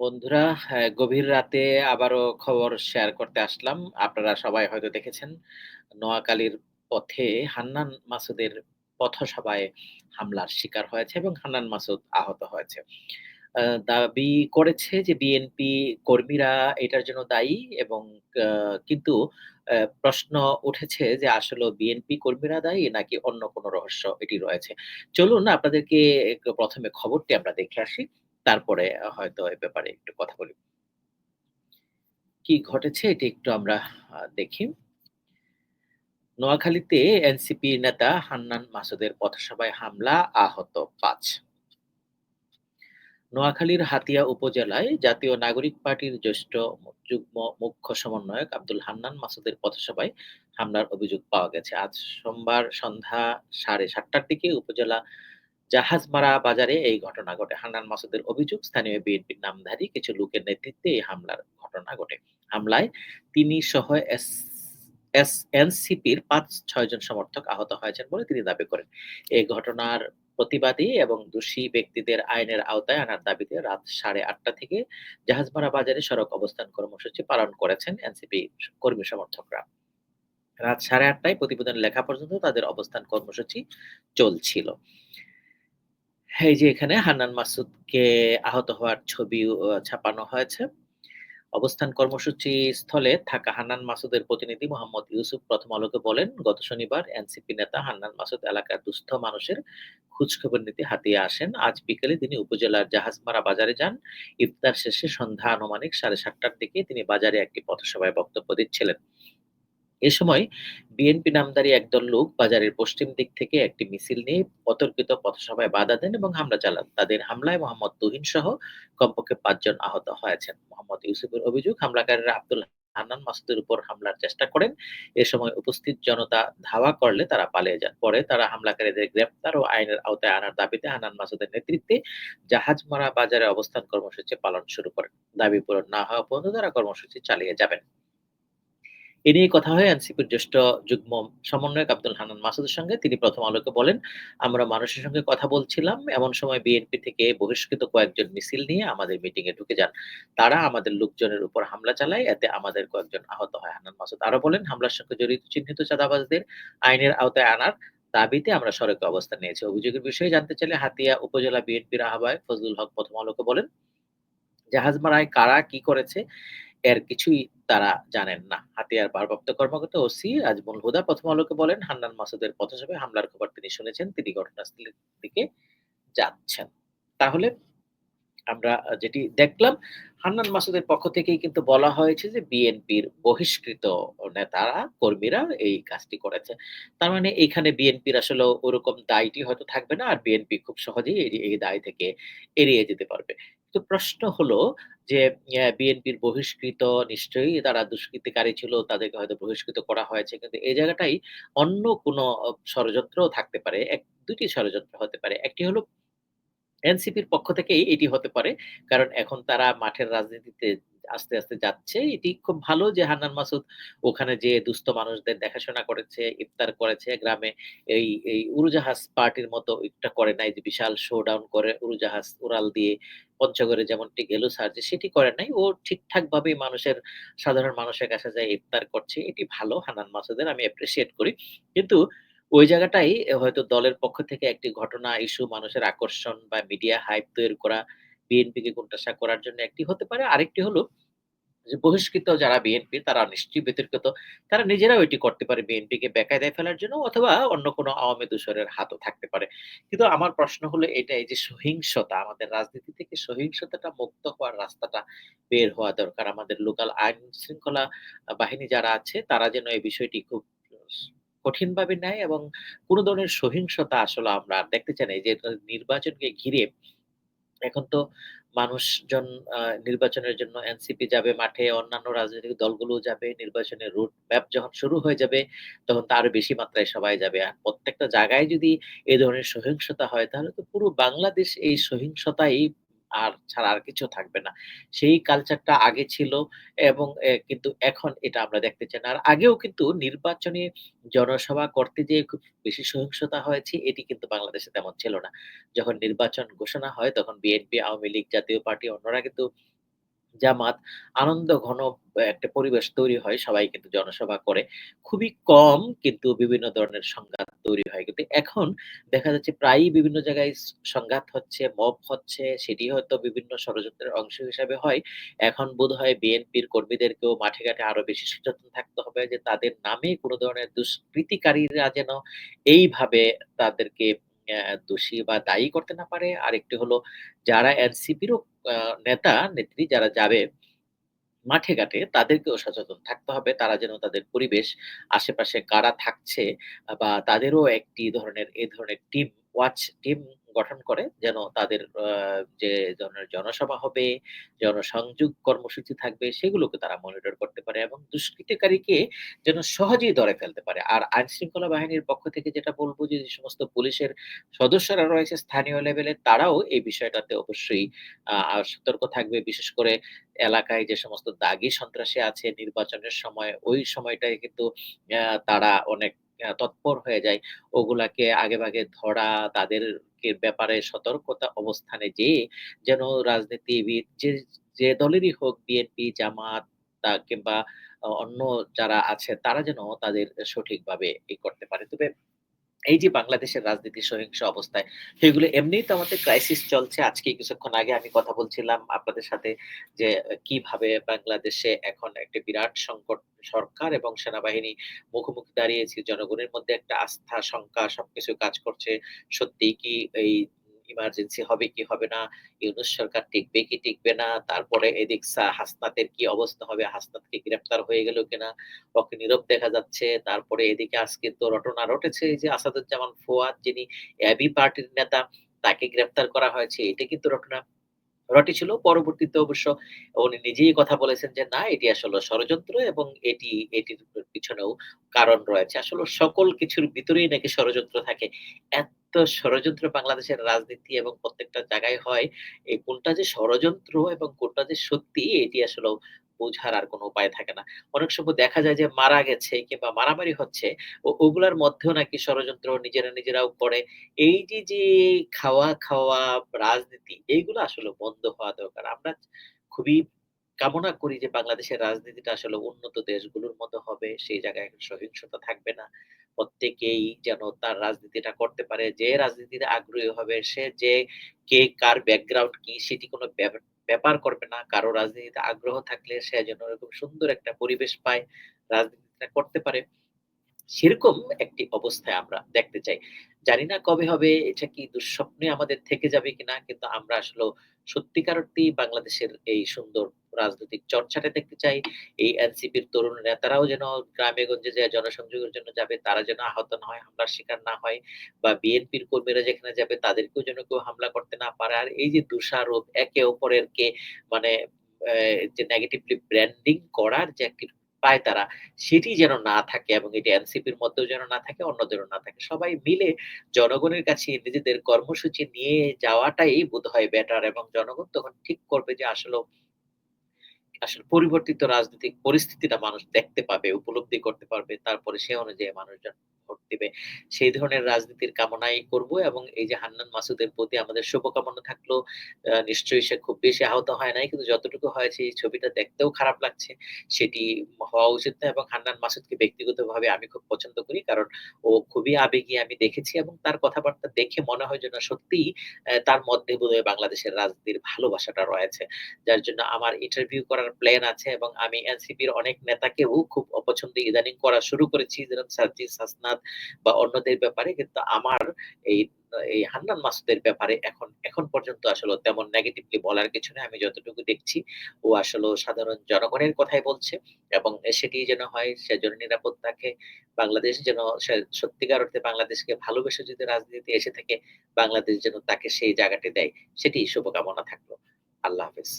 বন্ধুরা, হ্যাঁ, গভীর রাতে আবারও খবর শেয়ার করতে আসলাম। আপনারা সবাই হয়তো দেখেছেন, নোয়াখালীর পথে হান্নান মাসুদের পথসভায় হামলার শিকার হয়েছে এবং হান্নান মাসুদ আহত হয়েছে। দাবি করেছে যে বিএনপি কর্মীরা এটার জন্য দায়ী এবং কিন্তু প্রশ্ন উঠেছে যে আসলেও বিএনপি কর্মীরা দায়ী নাকি অন্য কোনো রহস্য এটি রয়েছে। চলুন আপনাদেরকে প্রথমে খবরটি আমরা দেখে আসি। তারপরে হয়তো এ ব্যাপারে একটু কথা বলি। কি ঘটেছে এটি একটু আমরা দেখি। নোয়াখালীতে এনসিপি নেতা হান্নান মাসুদের পথসভায় হামলা, আহত ৫। নোয়াখালীর হাতিয়া উপজেলায় জাতীয় নাগরিক পার্টির জ্যেষ্ঠ যুগ্ম মুখ্য সমন্বয়ক আব্দুল হান্নান মাসুদের পথসভায় হামলার অভিযোগ পাওয়া গেছে। আজ সোমবার সন্ধ্যা ৭:৩০টার দিকে উপজেলা জাহাজমারা বাজারে এই ঘটনা ঘটে। হান্নান মাসুদের অভিযোগ, স্থানীয় বিএনপির নামধারী কিছু লোকের নেতৃত্বে এই হামলার ঘটনা ঘটে। হামলায় তিনি সহ এস এস এনসিপির ৫-৬ জন সমর্থক আহত হয়েছেন বলে তিনি দাবি করেন। এই ঘটনার প্রতিবাদী এবং দোষী ব্যক্তিদের আইনের আওতায় আনার দাবিতে রাত ৮:৩০ থেকে জাহাজমারা বাজারে সড়ক অবস্থান কর্মসূচি পালন করেছেন এনসিপি কর্মী সমর্থকরা। রাত ৮:৩০টায় প্রতিবেদন লেখা পর্যন্ত তাদের অবস্থান কর্মসূচি চলছিল। এই যে এখানে হান্নান মাসুদকে আহত হওয়ার ছবি ছাপানো হয়েছে। অবস্থান কর্মসূচি স্থলে থাকা হান্নান মাসুদের প্রতিনিধি মোহাম্মদ ইউসুফ প্রথম আলোকে বলেন, গত শনিবার এনসিপি নেতা হান্নান মাসুদ এলাকার দুস্থ মানুষের খোঁজখবর নিতে হাতিয়ে আসেন। আজ বিকেলে তিনি উপজেলার জাহাজমারা বাজারে যান। ইফতার শেষে সন্ধ্যা আনুমানিক সাড়ে সাতটার দিকে তিনি বাজারে একটি পথসভায় বক্তব্য দিচ্ছিলেন। এ সময় বিএনপি নামধারী একদল লোক বাজারের পশ্চিম দিক থেকে একটি মিছিল নিয়ে অতর্কিত পথসভায় বাধা দেন এবং হামলা চালান। তাদের হামলায় মোহাম্মদ তুহিন সহ কমপক্ষে পাঁচজন আহত হয়েছেন। মোহাম্মদ ইউসুফের অভিযোগ, হামলাকারীরা আব্দুল হান্নান মাসুদের উপর হামলার চেষ্টা করেন। এ সময় উপস্থিত জনতা ধাওয়া করলে তারা পালিয়ে যান। পরে তারা হামলাকারীদের গ্রেপ্তার ও আইনের আওতায় আনার দাবিতে হান্নান মাসুদের নেতৃত্বে জাহাজমারা বাজারে অবস্থান কর্মসূচি পালন শুরু করেন। দাবি পূরণ না হওয়া পর্যন্ত তারা কর্মসূচি চালিয়ে যাবেন। এ নিয়ে কথা হয় এনসিপির জ্যেষ্ঠ যুগ্ম সমন্বয়ক আব্দুল হানান মাসুদের সঙ্গে। তিনি প্রথম আলোকে বলেন, "আমরা মানুষের সঙ্গে কথা বলছিলাম। এমন সময় বিএনপি থেকে বহিষ্কৃত কয়েকজন মিছিল নিয়ে আমাদের মিটিং এ ঢুকে যান। তারা আমাদের লোকজনের উপর হামলা চালায়। এতে আমাদের কয়েকজন আহত হয়।" হানান মাসুদ আরও বলেন, "হামলার সঙ্গে জড়িত চিহ্নিত চাঁদাবাজদের আইনের আওতায় আনার দাবিতে আমরা সড়কে অবস্থান নিয়েছি।" অভিযোগের বিষয়ে জানতে চাইলে হাতিয়া উপজেলা বিএনপির আহ্বায়ক ফজলুল হক প্রথম আলোকে বলেন, "জাহাজমারায় কারা কি করেছে এর কিছুই তারা জানেন না। হাতিয়ার ভারপ্রাপ্ত কর্মকর্তা ওসি আজমল হুদা প্রথম আলোকে বলেন, হান্নান মাসুদের পথসভায় হামলার খবর তিনি শুনেছেন। তিনি ঘটনাস্থলের দিকে যাচ্ছেন। তাহলে আমরা যেটি দেখলাম, হান্নান মাসুদের পক্ষ থেকেই কিন্তু বলা হয়েছে যে বিএনপির বহিষ্কৃত নেতারা, কর্মীরা এই কাজটি করেছে। তার মানে এখানে বিএনপির আসলে ওরকম দায়টি হয়তো থাকবে না। আর বিএনপি খুব সহজেই এই এই দায় থেকে এড়িয়ে যেতে পারবে। তো প্রশ্ন হলো যে বিএনপির বহিষ্কৃত নিশ্চয়ই তারা দুষ্কৃতিকারী ছিল, তাদেরকে হয়তো বহিষ্কৃত করা হয়েছে। কিন্তু এই জায়গাটাই অন্য কোনো ষড়যন্ত্র থাকতে পারে। এক দুটি ষড়যন্ত্র হতে পারে। একটি হলো এনসিপির পক্ষ থেকেই এটি হতে পারে। কারণ এখন তারা মাঠের রাজনীতিতে আস্তে, আস্তে যাচ্ছে। এটি খুব ভালো যে হান্নান মাসুদ ওখানে যেয়ে দুস্থ মানুষদের দেখাশোনা করেছে, ইফতার করেছে গ্রামে। এই, এই উড়োজাহাজ পার্টির মতো একটা করে নাই যে বিশাল শো ডাউন করে উড়োজাহাজ উড়াল দিয়ে পঞ্চগড়ে যেমনটি গেল সার্জে সেটি করে নাই। ও ঠিকঠাকভাবেই মানুষের সাধারণ মানুষের কাছে যায় ইফতার করছে। এটি ভালো হান্নান মাসুদের আমি অ্যাপ্রিশিয়েট করি। কিন্তু ওই জায়গাটাই হয়তো দলের পক্ষ থেকে একটি ঘটনা, ইস্যু মানুষের আকর্ষণ বা মিডিয়া হাইপ তৈরি করা, বিএনপিকে কোণঠাসা করার জন্য একটি হতে পারে। আরেকটি হলো যে বহিষ্কৃত যারা বিএনপি তারা নিশ্চয়ই বিতর্কিত। তারা নিজেরাও এটি করতে পারে বিএনপিকে বেকায়দায় ফেলার জন্য অথবা অন্য কোনো আওয়ামী দূষরের হাতও থাকতে পারে। কিন্তু আমার প্রশ্ন হলো এটাই যে সহিংসতা, আমাদের রাজনীতি থেকে সহিংসতাটা মুক্ত হওয়ার রাস্তাটা বের হওয়া দরকার। আমাদের লোকাল আইন শৃঙ্খলা বাহিনী যারা আছে, তারা যেন এই বিষয়টি খুব কঠিনভাবে নেয় এবং কোন ধরনের সহিংসতা আসলে আমরা দেখতে চাই না। যে নির্বাচনকে ঘিরে এখন তো মানুষজন নির্বাচনের জন্য এনসিপি যাবে মাঠে, অন্যান্য রাজনৈতিক দলগুলো যাবে। নির্বাচনের রুট ম্যাপ যখন শুরু হয়ে যাবে, তখন তো আরও বেশি মাত্রায় সবাই যাবে। আর প্রত্যেকটা জায়গায় যদি এ ধরনের সহিংসতা হয়, তাহলে তো পুরো বাংলাদেশ এই সহিংসতাই আর ছাড়া আর কিছু থাকবে না। সেই কালচারটা আগে ছিল এবং কিন্তু এখন এটা আমরা দেখতে চাই না। আর আগেও কিন্তু নির্বাচনী জনসভা করতে যেয়ে খুব বেশি সহিংসতা হয়েছে, এটি কিন্তু বাংলাদেশে তেমন ছিল না। যখন নির্বাচন ঘোষণা হয় তখন বিএনপি, আওয়ামী লীগ, জাতীয় পার্টি অন্যরা কিন্তু জামাত আনন্দ ঘন একটা পরিবেশ তৈরি হয়। সবাই কিন্তু জনসভা করে। খুবই কম কিন্তু বিভিন্ন ধরনের সংঘাত তৈরি হয়। কিন্তু এখন দেখা যাচ্ছে প্রায়ই বিভিন্ন জায়গায় সংঘাত হচ্ছে, মব হচ্ছে, সেটি হয়তো বিভিন্ন ষড়যন্ত্রের অংশ হিসাবে হয়। এখন বোধহয় বিএনপির কর্মীদেরকেও মাঠে ঘাটে আরও বেশি সচেতন থাকতে হবে যে তাদের নামে কোনো ধরনের দুষ্কৃতিকারীরা যেন এইভাবে তাদেরকে দোষী বা দায়ী করতে না পারে। আর একটি হলো যারা এনসিপিরও আ নেতা-নেত্রী যারা যাবে মাঠে ঘাটে তাদেরকেও সচেতন থাকতে হবে। তারা যেন তাদের পরিবেশ, আশেপাশে কারা থাকছে বা তাদেরও একটি ধরনের এ ধরনের টিম ওয়াচ টিম গঠন করে যেন তাদের যে ধরনের জনসভা হবে, জনসংযোগ কর্মসূচি থাকবে সেগুলোকে তারা মনিটর করতে পারে এবং দুষ্কৃতিকারীকে যেন সহজেই ধরে ফেলতে পারে। আর আইনশৃঙ্খলা বাহিনীর পক্ষ থেকে যেটা বলব যে, সমস্ত পুলিশের সদস্যরা রয়েছে স্থানীয় লেভেলে তারাও এই বিষয়টাতে অবশ্যই সতর্ক থাকবে। বিশেষ করে এলাকায় যে সমস্ত দাগি সন্ত্রাসী আছে নির্বাচনের সময় ওই সময়টায় কিন্তু তারা অনেক তৎপর হয়ে যায়। ওগুলাকে আগেভাগে ধরা, তাদের ব্যাপারে সতর্কতা অবস্থানে যে যেন রাজনীতিবিদ যে, যে দলেরই হোক বিএনপি, জামাত কিংবা অন্য যারা আছে তারা যেন তাদের সঠিকভাবে ই করতে পারে। তবে এই যে বাংলাদেশের রাজনীতি সহিংস অবস্থায়, সেগুলো এমনিই তো আমাদের ক্রাইসিস চলছে। আজকে কিছুক্ষণ আগে আমি কথা বলছিলাম আপনাদের সাথে যে, কীভাবে বাংলাদেশে এখন একটা বিরাট সংকট সরকার এবং সেনাবাহিনী মুখোমুখি দাঁড়িয়েছে। জনগণের মধ্যে একটা আস্থা, শঙ্কা সবকিছু কাজ করছে। সত্যি কি এই ইমার্জেন্সি হবে কি হবে না? ইউনুস সরকার টিকবে কি টিকবে না? তারপরে এদিক হাসনাতের কি অবস্থা হবে? হাসনাতকে গ্রেপ্তার হয়ে গেল কিনা? ওকে নীরব দেখা যাচ্ছে। তারপরে এদিকে আজকে তো রটনা রটেছে যে আসাদুজ্জামান ফোয়াদ যিনি এবি পার্টির নেতা, তাকে গ্রেপ্তার করা হয়েছে। এটা কিন্তু রটনা রটেছিল। পরবর্তীতে অবশ্য উনি নিজেই কথা বলেছেন যে, "না, এটি আসলে ষড়যন্ত্র এবং এটি এটির পিছনেও কারণ রয়েছে।" আসলে সকল কিছুর ভিতরেই নাকি ষড়যন্ত্র থাকে। এত ষড়যন্ত্র বাংলাদেশের রাজনীতি এবং প্রত্যেকটা জায়গায় হয়। এই কোনটা যে ষড়যন্ত্র এবং কোনটা যে সত্যি এটি আসলেও বোঝার আর কোনো উপায় থাকে না। অনেক সময় দেখা যায় যে মারা গেছে কিংবা মারামারি হচ্ছে, ওগুলার মধ্যেও নাকি ষড়যন্ত্র নিজেরা নিজেরাও করে। এই যে, যে খাওয়া, খাওয়া রাজনীতি এইগুলো আসলে বন্ধ হওয়া দরকার। আমরা খুবই কামনা করি যে বাংলাদেশের রাজনীতিটা আসলে উন্নত দেশগুলোর মতো হবে। সেই জায়গায় সহিংসতা থাকবে না। প্রত্যেকেই যেন তার রাজনীতিটা করতে পারে। যে রাজনীতিতে আগ্রহী হবে সে যে কে কার ব্যাকগ্রাউন্ড কি সেটি কোনো ব্যাপার করবে না। কারও রাজনীতিতে আগ্রহ থাকলে সে যেন এরকম সুন্দর একটা পরিবেশ পায়, রাজনীতিটা করতে পারে। সেরকম একটি অবস্থায় আমরা দেখতে চাই। জানি না কবে হবে, এটা কি দুঃস্বপ্নে আমাদের থেকে যাবে কিনা? কিন্তু আমরা আসলে সত্যিকার বাংলাদেশের এই সুন্দর রাজনৈতিক চর্চাটা দেখতে চাই। এই এনসিপির তরুণ নেতারাও যেন গ্রামে-গঞ্জে যেয়ে জনসংযোগের জন্য যাবে, তারা যেন আহত না হয়, হামলার শিকার না হয় বা বিএনপির কর্মীরা যেখানে যাবে তাদেরকেও যেন কেউ হামলা করতে না পারে। আর এই যে দোষারোপ একে অপরেরকে মানে যে নেগেটিভলি ব্র্যান্ডিং করার যে একটি পায়তারা, সেটি যেন না থাকে এবং এটি এনসিপির মধ্যেও যেন না থাকে, অন্যদেরও না থাকে। সবাই মিলে জনগণের কাছে নিজেদের কর্মসূচি নিয়ে যাওয়াটাই বোধ হয় বেটার এবং জনগণ তখন ঠিক করবে যে আসলে আসলে পরিবর্তিত রাজনৈতিক পরিস্থিতিটা মানুষ দেখতে পাবে, উপলব্ধি করতে পারবে। তারপরে সে অনুযায়ী মানুষজন ভোট দিবে। সেই ধরনের রাজনীতির কামনাই করব এবং এই যে হান্নান মাসুদের প্রতি আমাদের শুভকামনা থাকল। নিশ্চয়ই সে খুব বেশি আহত হয় নাই। কিন্তু যতটুকু হয়েছে এই ছবিটা দেখতেও খারাপ লাগছে। সেটি হওয়া উচিত না এবং হান্নান মাসুদকে ব্যক্তিগতভাবে আমি খুব পছন্দ করি। কারণ ও খুবই আবেগী আমি দেখেছি এবং তার কথাবার্তা দেখে মনে হয় যেন সত্যিই অ্যা তার মধ্যে বোধহয় বাংলাদেশের রাজনীতির ভালোবাসাটা রয়েছে। যার জন্য আমার ইন্টারভিউ করার প্ল্যান আছে এবং আমি এনসিপির অনেক নেতাকেও খুব অপছন্দ ইদানিং করা শুরু করেছি। যেরকম সার্জিস হাসনাত বা অন্যদের ব্যাপারে। কিন্তু আমার এই এই হান্নান মাসুদের ব্যাপারে এখন এখন পর্যন্ত আসলে তেমন নেগেটিভলি বলার কিছু নেই। আমি যতটুকু দেখছি ও আসলে সাধারণ জনগণের কথাই বলছে এবং সেটি যেন হয় সে যেন নিরাপদ। বাংলাদেশ যেন সত্যিকার অর্থে বাংলাদেশকে ভালোবেসে যদি রাজনীতিতে এসে থাকে, বাংলাদেশ যেন তাকে সেই জায়গাটি দেয়। সেটিই শুভকামনা থাকল। আল্লাহ হাফেজ।